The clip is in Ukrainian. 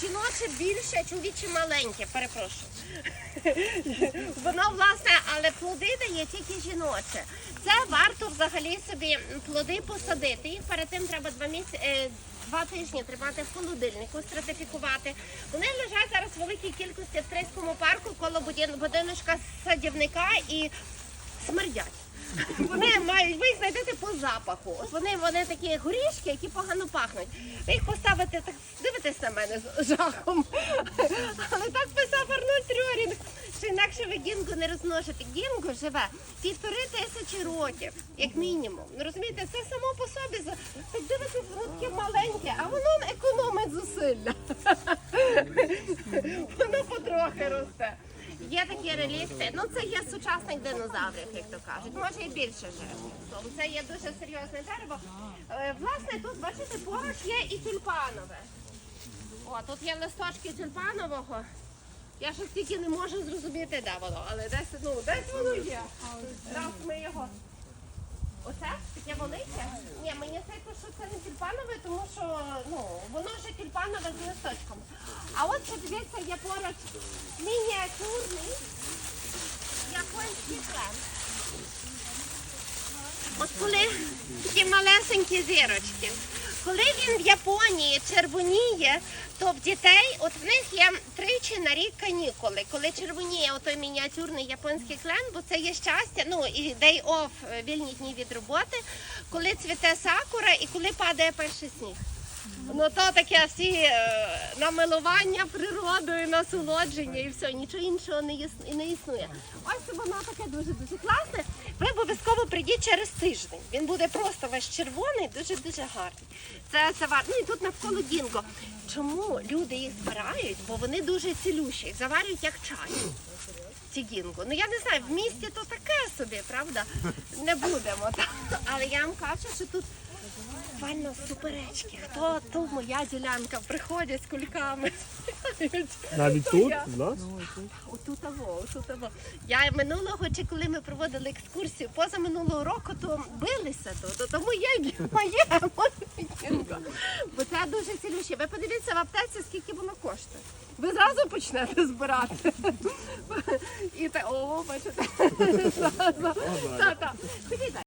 жіноче більше, чоловіче маленьке, перепрошую. Воно власне, але плоди дає тільки жіноче. Це варто взагалі собі плоди посадити. Їх перед тим треба два місяці. е, Два тижні тримати в холодильнику, стратифікувати. Вони лежать зараз в великій кількості в Стрийському парку коло будиночка садівника і смердять. Вони мають, ви їх знайдете по запаху. Вони, вони такі горішки, які погано пахнуть. Ви їх поставите, так дивитесь з жахом. Але так писав Арнольд Рьорінг, що інакше ви гінго не розмножите. Гінго живе півтори тисячі років, як мінімум. Ну розумієте, це само по собі так дивитесь, воно таке а воно економить зусилля. Воно потрохи росте. Є такі релікти. Ну це є сучасних динозаврів, як то кажуть. Може і більше живих. Тобто Це є дуже серйозне дерево. Е, Власне, тут бачите, поруч є і тюльпанове. О, тут є листочки тюльпанового. Я ж тільки не можу зрозуміти, де воно, але десь, ну, десь воно є. Раз ми його. Оце таке велике? Ні, мені здається, що це не тюльпанове, тому що ну, воно вже тюльпанове з листочком. А от подивіться, є поруч мініатюрний японський клен. От коли такі малесенькі зірочки, коли він в Японії червоніє, то в дітей, от в них є тричі на рік канікули, коли червоніє отой мініатюрний японський клен, бо це є щастя, ну і day off, е, вільні дні від роботи, коли цвіте сакура і коли падає перший сніг. Ну то таке всі е, намилування природою, насолодження і все, нічого іншого не, іс- не існує. Ось воно таке дуже дуже класне. Ви обов'язково прийдіть через тиждень. Він буде просто весь червоний, дуже дуже гарний. Це це вар... Ну і тут навколо дінго. Чому люди їх збирають? Бо вони дуже цілющі, їх заварюють як чай. Ці гінго. Ну я не знаю, в місті то таке собі, правда? Не будемо. так. Але я вам кажу, що тут Буквально суперечки. Хто тут моя ділянка приходять з кульками. Навіть тут, я. в нас? Отут аво, отут аво. Я минулого, чи коли ми проводили екскурсію, поза минулого року, то билися тут, то, то моє, моє. Бо це дуже цілюще. Ви подивіться в аптеці, скільки воно коштує. Ви зразу почнете збирати. І те, о, бачите. Далі.